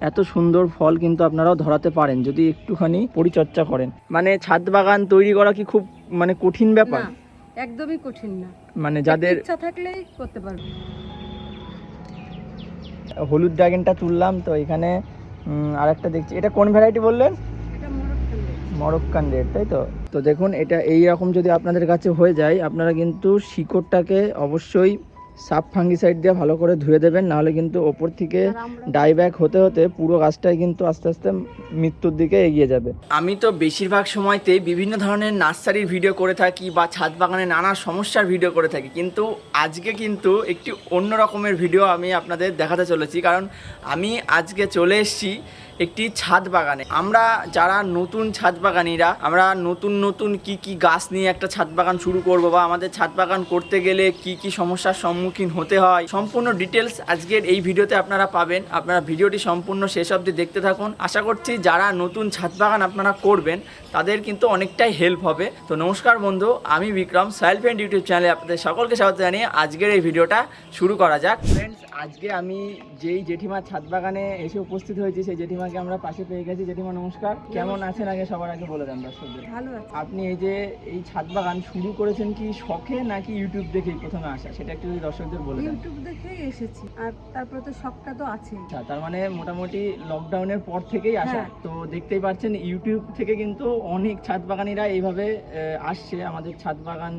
এত সুন্দর ফল কিন্তু আপনারাও ধরাতে পারেন যদি একটুখানি পরিচর্যা করেন। মানে ছাদ বাগান তৈরি করা কি খুব মানে কঠিন ব্যাপার? একদমই কঠিন না। মানে যাদের ইচ্ছা থাকলেই করতে পারবে হলুদ ড্রাগনটা তুললাম তো এখানে আর একটা দেখছি। এটা কোন ভ্যারাইটি বললেন? মরক্কান রেড তাই তো? তো দেখুন এটা এই রকম যদি আপনাদের কাছে হয়ে যায় আপনারা কিন্তু শিকড়টাকে অবশ্যই সাপ ফাঙ্গিসাইড দিয়ে ভালো করে ধুয়ে দেবেন নাহলে কিন্তু ওপর থেকে ডাইব্যাক হতে হতে পুরো গাছটাই কিন্তু আস্তে আস্তে মৃত্যুর দিকে এগিয়ে যাবে। আমি তো বেশিরভাগ সময়তেই বিভিন্ন ধরনের নার্সারির ভিডিও করে থাকি বা ছাদ বাগানে নানা সমস্যার ভিডিও করে থাকি কিন্তু আজকে কিন্তু একটি অন্য রকমের ভিডিও আমি আপনাদের দেখাতে চলেছি। কারণ আমি আজকে চলে এসেছি একটি ছাদ বাগানে। আমরা যারা নতুন ছাদ বাগানিরা, আমরা নতুন নতুন কি কি গাছ নিয়ে একটা ছাদ বাগান শুরু করব বা আমাদের ছাদ বাগান করতে গেলে কি কি সমস্যার সম্মুখীন হতে হয়, সম্পূর্ণ ডিটেলস আজকের এই ভিডিওতে আপনারা পাবেন। আপনারা ভিডিওটি সম্পূর্ণ শেষ অবধি দেখতে থাকুন। আশা করছি যারা নতুন ছাদ বাগান আপনারা করবেন, তাদের কিন্তু অনেকটাই হেল্প হবে। তো নমস্কার বন্ধু, আমি বিক্রম সয়েল পেন্ট ইউটিউব চ্যানেলে আপনাদের সকলকে স্বাগত জানিয়ে আজকের এই ভিডিওটা শুরু করা যাক। ফ্রেন্ডস আজকে আমি যেই জেঠিমার ছাদ বাগানে এসে উপস্থিত হয়েছি, সেই জেঠিমাকে আমরা পাশে পেয়ে গেছি। জেঠিমা নমস্কার। কেমন আছেন আগে? সবার আগে বলে দেন দর্শকদের। ভালো আছে। আপনি এই যে এই ছাদ বাগান শুরু করেছেন কি শখে নাকি ইউটিউব দেখেই প্রথমে আসা? সেটা একটু যদি দর্শকদের বলে দেন। ইউটিউব দেখেই এসেছি। আর তারপরে তো শখটা তো আছেই। আচ্ছা তার মানে মোটামুটি লকডাউনের পর থেকেই আসা। হ্যাঁ। তো দেখতেই পাচ্ছেন ইউটিউব থেকে কিন্তু অনেক ছাদ বাগানিরা এইভাবে আসছে। আমাদের ছাদ বাগান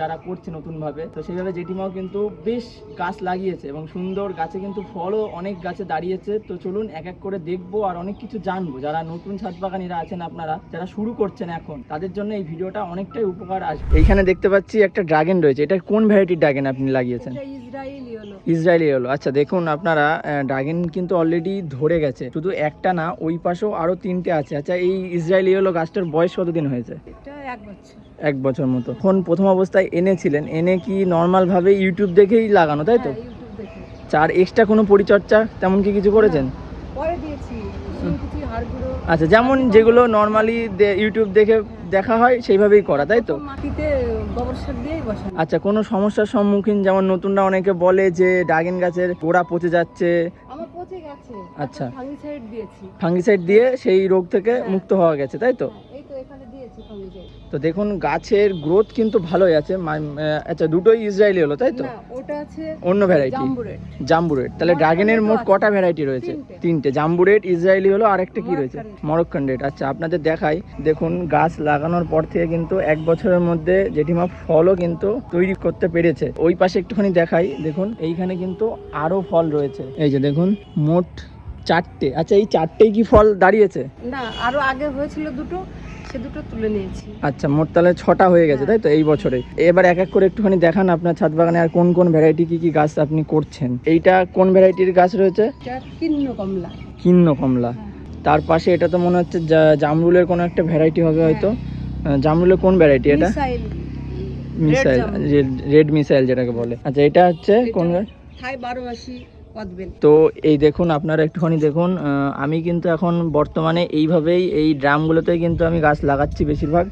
যারা করছে নতুন ভাবে তো সেইভাবে জেঠিমাও কিন্তু বেশ গাছ লাগিয়েছে এবং সুন্দর গাছে কিন্তু ফলও অনেক গাছে দাঁড়িয়েছে। তো চলুন এক এক করে দেখব আর অনেক কিছু জানব। যারা নতুন ছাদ বাগানিরা আছেন আপনারা যারা শুরু করছেন এখন তাদের জন্য এই ভিডিওটা অনেকটাই উপকার আসবে। এইখানে দেখতে পাচ্ছি একটা ড্রাগন রয়েছে। এটা কোন ভ্যারাইটির ড্রাগন আপনি লাগিয়েছেন? ইসরায়েলি হলো। ইসরায়েলি হলো। আচ্ছা দেখুন আপনারা ড্রাগন কিন্তু অলরেডি ধরে গেছে। শুধু একটা না ওই পাশেও আরও তিনটে আছে। আচ্ছা এই ইসরায়েলি হলো গাছটার বয়স কতদিন হয়েছে? এটা এক বছর। এক বছর মতো। ফোন প্রথম অবস্থায় এনেছিলেন। এনে কি নর্মাল ভাবে ইউটিউব দেখেই লাগানো তাই তো? হ্যাঁ, চার এক্সট্রা কোনো পরিচর্যা তেমন কি কিছু করেছেন? আচ্ছা যেমন যেগুলো নর্মালি ইউটিউব দেখে দেখা হয় সেইভাবেই করা তাই তো? আচ্ছা কোনো সমস্যার সম্মুখীন যেমন নতুনরা অনেকে বলে যে ড্রাগন গাছের গোড়া পচে যাচ্ছে। আচ্ছা। ফাঙ্গিসাইড দিয়ে সেই রোগ থেকে হ্যাঁ। মুক্ত হওয়া গেছে তাই তো? তো দেখুন গাছের গ্রোথ কিন্তু ভালোই আছে। আচ্ছা দুটোই ইসরায়েলি হলো তাই তো? ওটা আছে অন্য ভ্যারাইটি জাম্বুরেট তাহলে ড্রাগনের মোট কটা ভ্যারাইটি রয়েছে? তিনটে। জাম্বুরেট ইসরায়েলি হলো আর একটা কি রয়েছে? Moroccan rate. মরক্কান রেট আচ্ছা আপনাদের দেখাই। দেখুন গাছ লাগানোর পর থেকে কিন্তু এক বছরের মধ্যে জেঠিমা ফলও কিন্তু তৈরি করতে পেরেছে। ওই পাশে একটুখানি দেখাই। দেখুন এইখানে কিন্তু আরও ফল রয়েছে। এই যে দেখুন মোট চারটে। আচ্ছা এই চারটেই কি ফল দাঁড়িয়েছে? না আরও আগে হয়েছিল দুটো। সে দুটো তুলে নিয়েছি। আচ্ছা মোট তাহলে ছটা হয়ে গেছে তাই তো? এই বছরে। এবার এক এক করে একটুখানি দেখান আপনার ছাদ বাগানে আর কোন কোন ভ্যারাইটি কি কি গাছ আপনি করছেন। এইটা কোন ভ্যারাইটির গাছ রয়েছে? কিন্ন কমলা। কিন্ন কমলা। তার পাশে এটা তো মনে হচ্ছে জামরুলের কোনো একটা ভ্যারাইটি হবে হয়তো। জামরুলের কোন ভ্যারাইটি এটা? মিসাইল। রেড মিসাইল যেটাকে বলে। আচ্ছা এটা হচ্ছে কোন গাছ? থাই তো এই দেখুন আপনারা একটুখানি দেখুন আমি কিন্তু এখন বর্তমানে এইভাবেই এই ড্রামগুলোতে কিন্তু আমি গাছ লাগাচ্ছি বেশিরভাগ।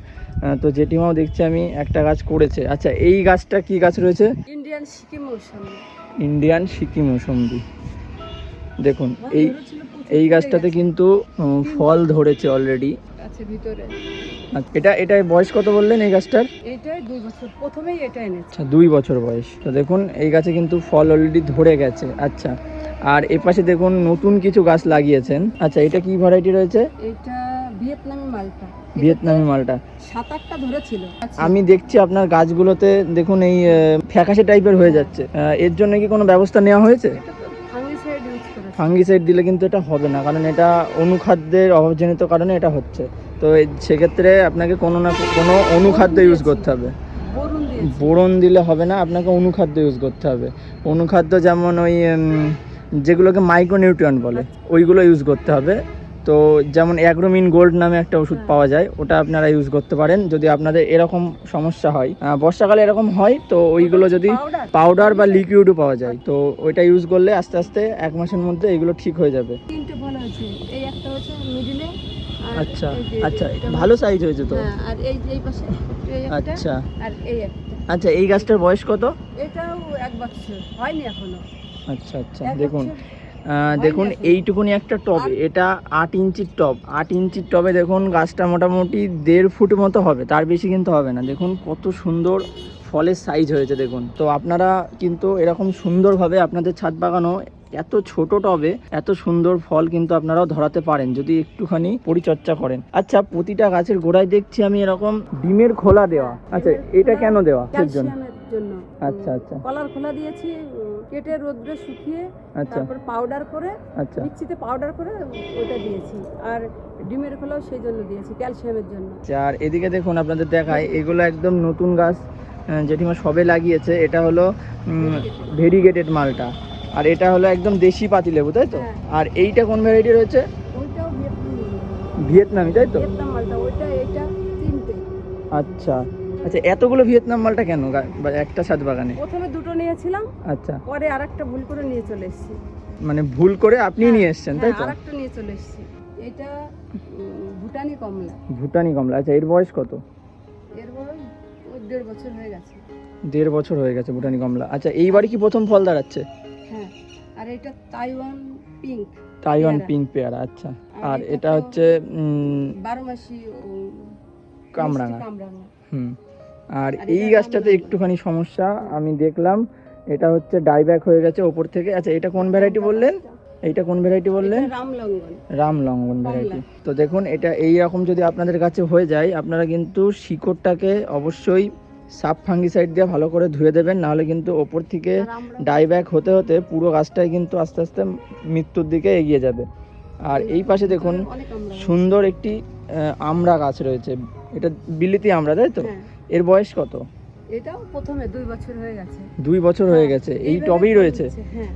তো জেঠিমাও দেখছি আমি একটা গাছ করেছে। আচ্ছা এই গাছটা কি গাছ রয়েছে? ইন্ডিয়ান সিকিম মৌসুমি ইন্ডিয়ান সিকিম মৌসম্বি। দেখুন এই এই গাছটাতে কিন্তু ফল ধরেছে অলরেডি আছে ভিতরে। এটা এটা বয়স কত বললেন এই গাছটার? এইটাই দুই বছর। প্রথমেই এটা এনেছে। আচ্ছা দুই বছর বয়স। তো দেখুন এই গাছে কিন্তু ফল অলরেডি ধরে গেছে। আচ্ছা আর এ পাশে দেখুন নতুন কিছু গাছ লাগিয়েছেন। আচ্ছা এটা কি ভ্যারাইটি রয়েছে? এটা ভিয়েতনামি মালটা। ভিয়েতনামি মালটা। সাত আটটা ধরেছিল। আচ্ছা, আমি দেখছি আপনার গাছগুলোতে দেখুন এই ফ্যাকাশে টাইপের হয়ে যাচ্ছে। এর জন্য কি কোনো ব্যবস্থা নেওয়া হয়েছে? ফাঙ্গিসাইড দিলে কিন্তু এটা হবে না কারণ এটা অনুখাদ্যের অভাবজনিত কারণে এটা হচ্ছে। তো সেক্ষেত্রে আপনাকে কোনো না কোনো অনুখাদ্য ইউজ করতে হবে। বোরন দিলে হবে না আপনাকে অনুখাদ্য ইউজ করতে হবে। অনুখাদ্য যেমন ওই যেগুলোকে মাইক্রোনিউট্রিয়েন্ট বলে ওইগুলো ইউজ করতে হবে। তো যেমন অ্যাগ্রোমিন গোল্ড নামে একটা ওষুধ হ্যাঁ। পাওয়া যায় ওটা আপনারা ইউজ করতে পারেন। যদি আপনাদের এরকম সমস্যা হয় বর্ষাকালে এরকম হয় তো ওইগুলো যদি পাউডার বা লিকুইডও পাওয়া যায় তো ওইটা ইউজ করলে আস্তে আস্তে এক মাসের মধ্যে এগুলো ঠিক হয়ে যাবে। আচ্ছা আচ্ছা ভালো সাইজ হয়েছে তো। হ্যাঁ আচ্ছা। আচ্ছা এই গাছটার বয়স কত? এটাও এক বছর হয়নি এখনও। আচ্ছা আচ্ছা দেখুন। দেখুন এইটুকুনি একটা টবে এটা আট ইঞ্চির টব। আট ইঞ্চির টবে দেখুন গাছটা মোটামুটি দেড় ফুট মতো হবে তার বেশি কিন্তু হবে না। দেখুন কত সুন্দর ফলের সাইজ হয়েছে দেখুন। তো আপনারা কিন্তু এরকম সুন্দরভাবে আপনাদের ছাদ বাগানো এত ছোট টবে এত সুন্দর ফল কিন্তু আপনারাও ধরাতে পারেন যদি একটুখানি পরিচর্যা করেন। আচ্ছা প্রতিটা গাছের গোড়ায় দেখছি আমি এরকম ডিমের খোলা দেওয়া। আচ্ছা এটা কেন দেওয়া? জন্য জন্য। আচ্ছা আচ্ছা। কলার খোলা দিয়েছি কেটে রোদ্রে শুকিয়ে আচ্ছা। তারপর পাউডার করে আচ্ছা। মিক্সিতে পাউডার করে ওটা দিয়েছি। আর ডিমের খোলাও সেই জন্য দিয়েছি ক্যালসিয়ামের জন্য। আচ্ছা, আর এদিকে দেখুন আপনাদের দেখায় এগুলো একদম নতুন গাছ জেঠিমা সবে লাগিয়েছে। এটা হলো ভেরিগেটেড মালটা। আর এটা হলো একদম দেশি পাতিলেবু তাই তো? হ্যাঁ। আর এইটা কোন ভ্যারাইটি রয়েছে? ওইটাও ভিয়েতনাম ভিয়েতনামি তাই তো? মালটা ওইটা এটা আচ্ছা। আচ্ছা এতগুলো ভিয়েতনাম মালটা কেন? একটা ছাদ বাগানে? প্রথমে দুটো নিয়েছিলাম আচ্ছা। পরে আরেকটা ভুল করে নিয়ে চলে এসেছি। মানে ভুল করে আপনি নিয়ে এসেছেন তাই তো? আরেকটা নিয়ে চলে এসেছি। এটা ভুটানি কমলা। ভুটানি কমলা। আচ্ছা এর বয়স কত? এর বয়স দেড় বছর হয়ে গেছে। দেড় বছর হয়ে গেছে ভুটানি কমলা। আচ্ছা এইবারই কি প্রথম ফল দাঁড়াচ্ছে? হ্যাঁ আর এটা তাইওয়ান পিঙ্ক তাইওয়ান পিঙ্ক পেয়ারা আচ্ছা। আর এটা হচ্ছে বারো মাসি কামরাঙা। কামরাঙা। হুম। আর এই গাছটাতে একটুখানি সমস্যা আমি দেখলাম এটা হচ্ছে ডাইব্যাক হয়ে গেছে ওপর থেকে। আচ্ছা এটা কোন ভ্যারাইটি বললেন? এইটা কোন ভ্যারাইটি বললেন? রাম লঙ্ঘন ভ্যারাইটি তো দেখুন এটা এই রকম যদি আপনাদের কাছে হয়ে যায় আপনারা কিন্তু শিকড়টাকে অবশ্যই সাপ ফাঙ্গিসাইড দিয়ে ভালো করে ধুয়ে দেবেন নাহলে কিন্তু ওপর থেকে আর আমরা ডাইব্যাক হতে হতে পুরো গাছটাই কিন্তু আস্তে আস্তে মৃত্যুর দিকে এগিয়ে যাবে। আর এই পাশে দেখুন সুন্দর একটি আমড়া গাছ রয়েছে। এটা বিলিতি আমড়া তাই তো? হ্যাঁ। এর বয়স কত? এটাও প্রথমে দুই বছর হয়ে গেছে। দুই বছর হয়ে গেছে এই টবেই রয়েছে? হ্যাঁ।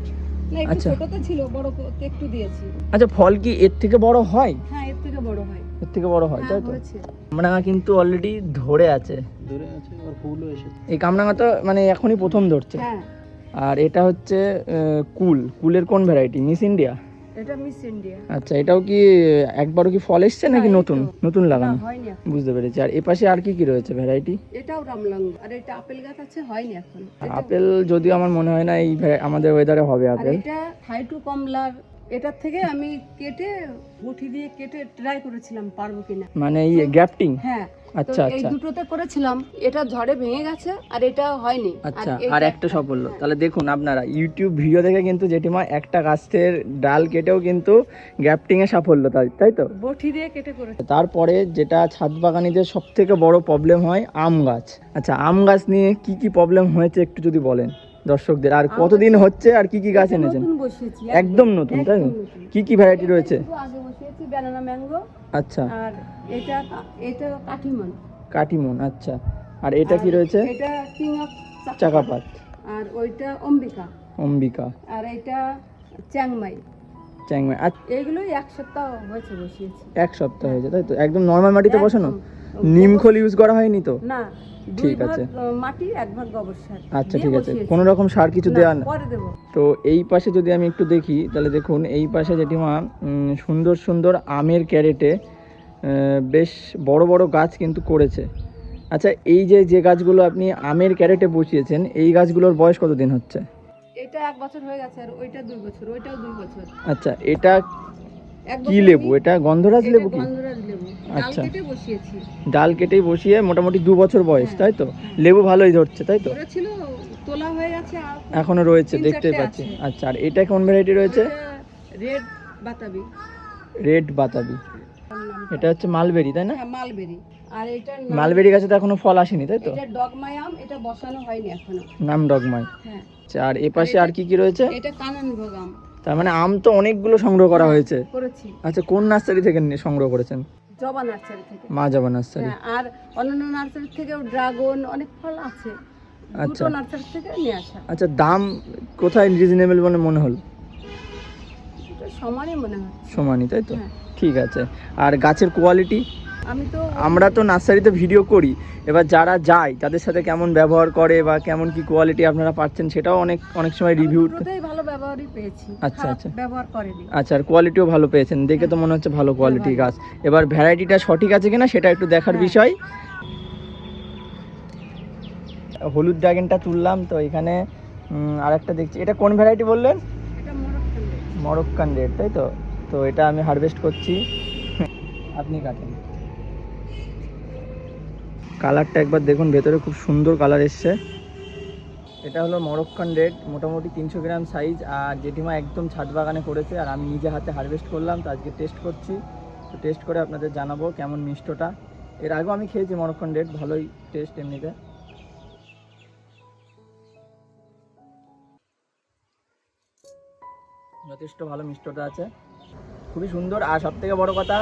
না একটু আচ্ছা। ছিল বড় করতে একটু দিয়েছি। আচ্ছা ফল কি এর থেকে বড় হয়? হ্যাঁ এর থেকে বড় হয়। এর থেকে বড় হয় হ্যাঁ তাই তো কামরাঙা কিন্তু অলরেডি ধরে আছে। ধরে আছে আর ফুলও এসেছে। এই কামরাঙা তো মানে এখনই প্রথম ধরছে। হ্যাঁ। আর এটা হচ্ছে কুল কুলের কোন ভ্যারাইটি মিস ইন্ডিয়া? এটা মিস ইন্ডিয়া। আচ্ছা এটাও কি একবারও কি ফল এসছে নাকি নতুন? নতুন লাগানো। বুঝতে পেরেছি। আর এপাশে আর কি কি রয়েছে ভ্যারাইটি? এটাও রামলঙ্গ। আর এটা আপেল গাছ আছে হয়নি এখন। আপেল যদিও আমার মনে হয় না এই আমাদের ওয়েদারে হবে আপেল। এটা থাইটু কমলার এটার থেকে আমি কেটে গুঠি দিয়ে কেটে ট্রাই করেছিলাম পারব কিনা। মানে এই গ্যাপটিং? হ্যাঁ আচ্ছা এই আচ্ছা। দুটোতে করেছিলাম এটা ঝড়ে ভেঙে গেছে আর এটা হয়নি। আচ্ছা আর একটা সাফল্য। তাহলে দেখুন আপনারা ইউটিউব ভিডিও দেখে কিন্তু জেঠিমা একটা গাছের ডাল কেটেও কিন্তু গ্যাপটিং এ সাফল্য তাই তাই তো? বটি দিয়ে কেটে করেছে। তারপরে যেটা ছাদ বাগানিদের সব থেকে বড় প্রবলেম হয় আম গাছ। আচ্ছা আম গাছ নিয়ে কি কি প্রবলেম হয়েছে একটু যদি বলেন? দর্শকদের আর কতদিন হচ্ছে আর কি কি গাছ এনেছেন? একদম নতুন তাই। কি কি ভ্যারাইটি রয়েছে? আচ্ছা। আর এটা কাটিমন আচ্ছা। আর এটা কি রয়েছে? এটা কিং অফ চাকাপাত। আর ওইটা অম্বিকা। অম্বিকা। আর এটা চ্যাংমাই। চ্যাংমাই আচ্ছা। এইগুলোই এক সপ্তাহ হয়েছে বসিয়েছি। এক সপ্তাহ হয়েছে তাই তো? একদম নর্মাল মাটিতে বসানো? একদম। নিম খোল ইউজ করা হয়নি তো? না ঠিক আছে। মাটি এক ভাগ গোবর সার। আচ্ছা ঠিক আছে। কোনো রকম সার কিছু দেওয়া না। পরে দেবো। তো এই পাশে যদি আমি একটু দেখি তাহলে দেখুন এই পাশে জেঠিমা সুন্দর সুন্দর আমের ক্যারেটে বেশ বড় বড় গাছ কিন্তু করেছে। আচ্ছা এই যে যে গাছগুলো আপনি আমের ক্যারেটে বসিয়েছেন এই গাছগুলোর বয়স কতদিন হচ্ছে? এটা এক বছর হয়ে গেছে আর ওইটা দুই বছর ওইটাও দুই বছর। আচ্ছা এটা কি লেবু? এটা গন্ধরাজ লেবু কি? আচ্ছা। ডাল কেটেই বসিয়ে মোটামুটি দু বছর বয়স হ্যাঁ। তাই তো লেবু ভালোই ধরছে তাই তো তোলা হয়ে গেছে এখনও রয়েছে দেখতেই পাচ্ছি। আচ্ছা আর এটা কোন ভ্যারাইটি রয়েছে? রেড বাতাবি। রেড বাতাবি। এটা হচ্ছে মালবেরি তাই না? হ্যাঁ মালবেরি। আর এটা মালবেরি গাছে তো এখনও ফল আসেনি তাই তো এটা ডগমাই আম এটা বসানো হয়নি এখনও। নাম ডগমাই হ্যাঁ। আচ্ছা আর এ পাশে আর কি কি রয়েছে? এটা আম তার মানে আম তো অনেকগুলো সংগ্রহ করা হয়েছে। করেছি। আচ্ছা কোন নার্সারি থেকে নিয়ে সংগ্রহ করেছেন? জবা নার্সারি থেকে। মা জবা নার্সারি। হ্যাঁ আর অন্যান্য নার্সারি থেকেও ড্রাগন অনেক ফল আছে। আচ্ছা। নার্সারি থেকে নিয়ে আসা। আচ্ছা দাম কোথায় রিজনেবল বলে মনে হলো? সমানই মনে হয়। সমানই তাই তো? হ্যাঁ। ঠিক আছে। আর গাছের কোয়ালিটি আমি তো আমরা তো নার্সারিতে ভিডিও করি। এবার যারা যায় তাদের সাথে কেমন ব্যবহার করে বা কেমন কি কোয়ালিটি আপনারা পাচ্ছেন সেটাও অনেক অনেক সময় রিভিউ ভালো ব্যবহারই পেয়েছি। আচ্ছা, আচ্ছা। ব্যবহার করেনি। আচ্ছা আর কোয়ালিটিও ভালো পেয়েছেন। দেখে তো মনে হচ্ছে ভালো কোয়ালিটির গাছ। এবার ভ্যারাইটিটা সঠিক আছে কিনা সেটা একটু দেখার হ্যাঁ। বিষয়। হলুদ ড্রাগনটা তুললাম তো এখানে আর একটা দেখছি। এটা কোন ভ্যারাইটি বললেন? মরক্কান রেড তাই তো? তো এটা আমি হারভেস্ট করছি। আপনি কাটেন। কালারটা একবার দেখুন, ভেতরে খুব সুন্দর কালার এসছে। এটা হলো মরক্কান রেড মোটামুটি তিনশো গ্রাম সাইজ আর জেঠিমা একদম ছাদ বাগানে করেছে, আর আমি নিজে হাতে হারভেস্ট করলাম, তো আজকে টেস্ট করছি। তো টেস্ট করে আপনাদের জানাব কেমন মিষ্টটা। এর আগেও আমি খেয়েছি মরক্কান রেড ভালোই টেস্ট এমনিতে। যথেষ্ট ভালো মিষ্টতা আছে। খুবই সুন্দর আর সব থেকে বড় কথা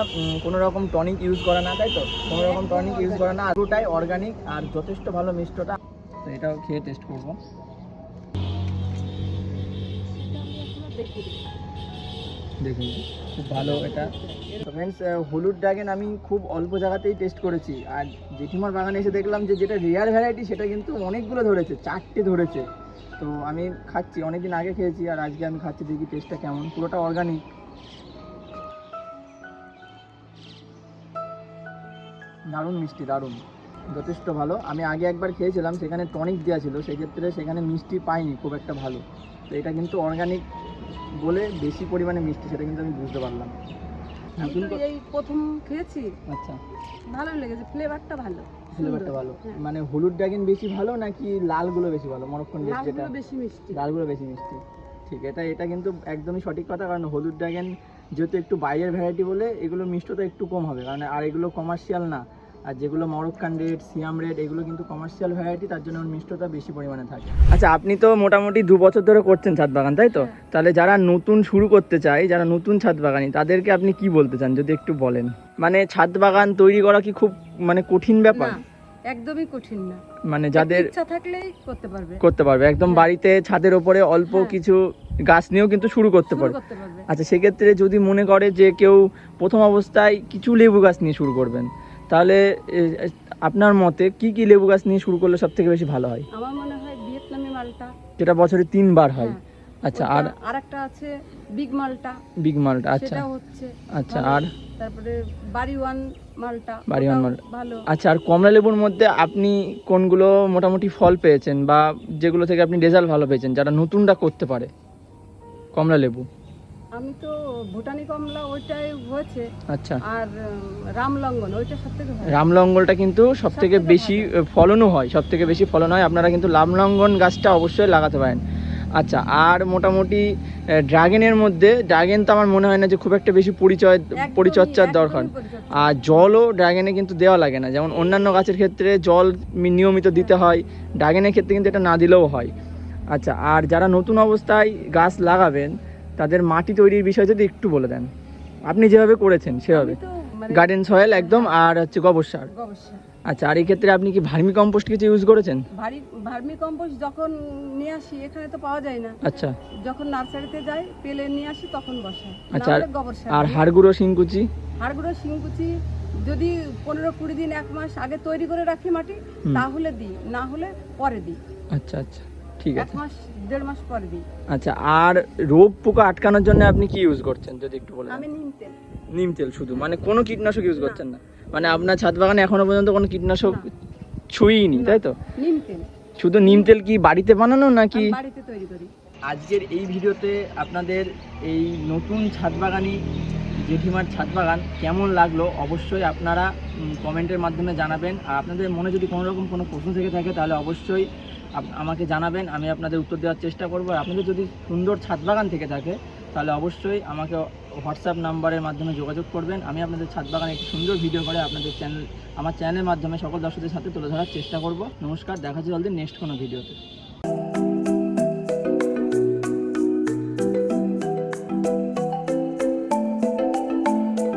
কোনো রকম টনিক ইউজ করা না, তাই তো? কোনো রকম টনিক ইউজ করা না, পুরোটাই অর্গানিক আর যথেষ্ট ভালো মিষ্টটা তো এটাও খেয়ে টেস্ট করব। দেখুন, খুব ভালো এটা। তো ফ্রেন্ডস হলুদ ড্রাগন আমি খুব অল্প জায়গাতেই টেস্ট করেছি। আর জেঠিমার বাগানে এসে দেখলাম যে, যেটা রেয়ার ভ্যারাইটি সেটা কিন্তু অনেকগুলো ধরেছে, চারটে ধরেছে। তো আমি খাচ্ছি অনেকদিন আগে খেয়েছি আর আজকে আমি খাচ্ছি দেখি টেস্টটা কেমন। পুরোটা অর্গানিক দারুণ মিষ্টি দারুণ। যথেষ্ট ভালো। আমি আগে একবার খেয়েছিলাম সেখানে টনিক দেওয়া ছিল সেক্ষেত্রে সেখানে মিষ্টি পাইনি খুব একটা ভালো। তো এটা কিন্তু অর্গানিক বলে বেশি পরিমাণে মিষ্টি সেটা কিন্তু আমি বুঝতে পারলাম। এই প্রথম খেয়েছি। আচ্ছা। ভালো লেগেছে ফ্লেভারটা ভালো। ফ্লেভারটা ভালো। হ্যাঁ। মানে হলুদ ড্রাগন বেশি ভালো নাকি লালগুলো বেশি ভালো? মরক্কন রেড যেটা। বেশি মিষ্টি। লালগুলো বেশি মিষ্টি। ঠিক এটা এটা কিন্তু একদমই সঠিক কথা। কারণ হলুদ ড্রাগন যেহেতু একটু বাইরের ভ্যারাইটি বলে এগুলো মিষ্টতা একটু কম হবে। কারণ আর এগুলো কমার্শিয়াল না। আর যেগুলো মরক্কান রেড সিয়াম রেড এগুলো কিন্তু কমার্শিয়াল ভ্যারাইটি তার জন্য ওর মিষ্টতা বেশি পরিমাণে থাকে। আচ্ছা আপনি তো মোটামুটি দু বছর ধরে করছেন ছাদ বাগান তাই তো? হ্যাঁ। তাহলে যারা নতুন শুরু করতে চায় যারা নতুন ছাদ বাগানি তাদেরকে আপনি কি বলতে চান যদি একটু বলেন? মানে ছাদ বাগান তৈরি করা কি খুব মানে কঠিন ব্যাপার? একদমই কঠিন না। মানে যাদের ইচ্ছা থাকলেই করতে পারবে। করতে পারবে একদম হ্যাঁ। বাড়িতে ছাদের ওপরে অল্প হ্যাঁ। কিছু গাছ নিয়েও কিন্তু শুরু করতে শুরু পারবে। করতে পারবে। আচ্ছা সেক্ষেত্রে যদি মনে করে যে কেউ প্রথম অবস্থায় কিছু লেবু গাছ নিয়ে শুরু করবেন তাহলে আপনার মতে কি কি লেবু গাছ নিয়ে শুরু করলে সব থেকে বেশি ভালো হয়? আমার মনে হয় ভিয়েতনামি মালটা। যেটা বছরে তিনবার হয়। আচ্ছা আর আর একটা আছে বিগ মালটা। বিগ মালটা আচ্ছা। সেটা হচ্ছে আচ্ছা আর? তারপরে বাড়ি ওয়ান মালটা বাড়িওয়ান মালটা। ভালো। আচ্ছা আর কমলা লেবুর মধ্যে আপনি কোনগুলো মোটামুটি ফল পেয়েছেন বা যেগুলো থেকে আপনি রেজাল্ট ভালো পেয়েছেন যারা নতুনটা করতে পারে কমলা লেবু? আমি তো ভুটানি কমলা ওইটাই হয়েছে। আচ্ছা। আর রামলঙ্গন ওইটা সব থেকে ভালো। রামলঙ্গলটা কিন্তু সব থেকে সবথেকে বেশি ফলনও হয় সব থেকে বেশি ফলন হয়। আপনারা কিন্তু রামলঙ্গন গাছটা অবশ্যই লাগাতে পারেন। আচ্ছা আর মোটামুটি ড্রাগনের মধ্যে ড্রাগন তো আমার মনে হয় না যে খুব একটা বেশি পরিচয় পরিচর্যার দরকার। আর জলও ড্রাগনে কিন্তু দেওয়া লাগে না। যেমন অন্যান্য গাছের ক্ষেত্রে জল নিয়মিত দিতে হয়। ড্রাগনের ক্ষেত্রে কিন্তু এটা না দিলেও হয়। আচ্ছা আর যারা নতুন অবস্থায় গাছ লাগাবেন তাদের মাটি তৈরির বিষয় যদি একটু বলে দেন। আপনি যেভাবে করেছেন সেভাবে। তো মানে গার্ডেন সয়েল একদম আর হচ্ছে গোবর সার। আচ্ছা আর এই ক্ষেত্রে আপনি কি ভার্মি কম্পোস্ট কিছু ইউজ করেছেন? ভারী ভার্মি কম্পোস্ট যখন নিয়ে আসি এখানে তো পাওয়া যায় না। আচ্ছা। যখন নার্সারিতে যাই পেলে নিয়ে আসি তখন বসাই। আচ্ছা, আর- গোবর সার। আর দিই। হাড়গুঁড়ো শিংকুচি? হাড়গুঁড়ো শিংকুচি যদি পনেরো কুড়ি দিন এক মাস আগে তৈরি করে রাখি মাটি তাহলে দিই না হলে পরে দিই। আচ্ছা আচ্ছা ঠিক আছে। এক মাস দেড় মাস পরে দিই। আচ্ছা আর রোগ পোকা আটকানোর জন্য আপনি কি ইউজ করছেন? যদি একটু বলেন আমি নিম তেল। নিম তেল শুধু? মানে কোনো কীটনাশক ইউজ করছেন না? মানে আপনার ছাদ বাগানে এখনও পর্যন্ত কোনো কীটনাশক ছুঁইনি তাই তো? নিম তেল। শুধু নিম তেল কি বাড়িতে বানানো নাকি? বাড়িতে তৈরি করি। আজকের এই ভিডিওতে আপনাদের এই নতুন ছাদ বাগানি জেঠিমার ছাদ বাগান কেমন লাগল অবশ্যই আপনারা কমেন্টের মাধ্যমে জানাবেন। আর আপনাদের মনে যদি কোনো রকম কোনো প্রশ্ন থেকে থাকে, তাহলে অবশ্যই আমাকে জানাবেন, আমি আপনাদের উত্তর দেওয়ার চেষ্টা করব। আর আপনাদের যদি সুন্দর ছাদ বাগান থেকে থাকে, তাহলে অবশ্যই আমাকে হোয়াটসঅ্যাপ নাম্বারের মাধ্যমে যোগাযোগ করবেন। আমি আপনাদের ছাদ বাগানে একটি সুন্দর ভিডিও করে আপনাদের চ্যানেল, আমার চ্যানেলের মাধ্যমে সকল দর্শকদের সাথে তুলে ধরার চেষ্টা করব। নমস্কার, দেখা হচ্ছে জলদি নেক্সট কোনো ভিডিওতে।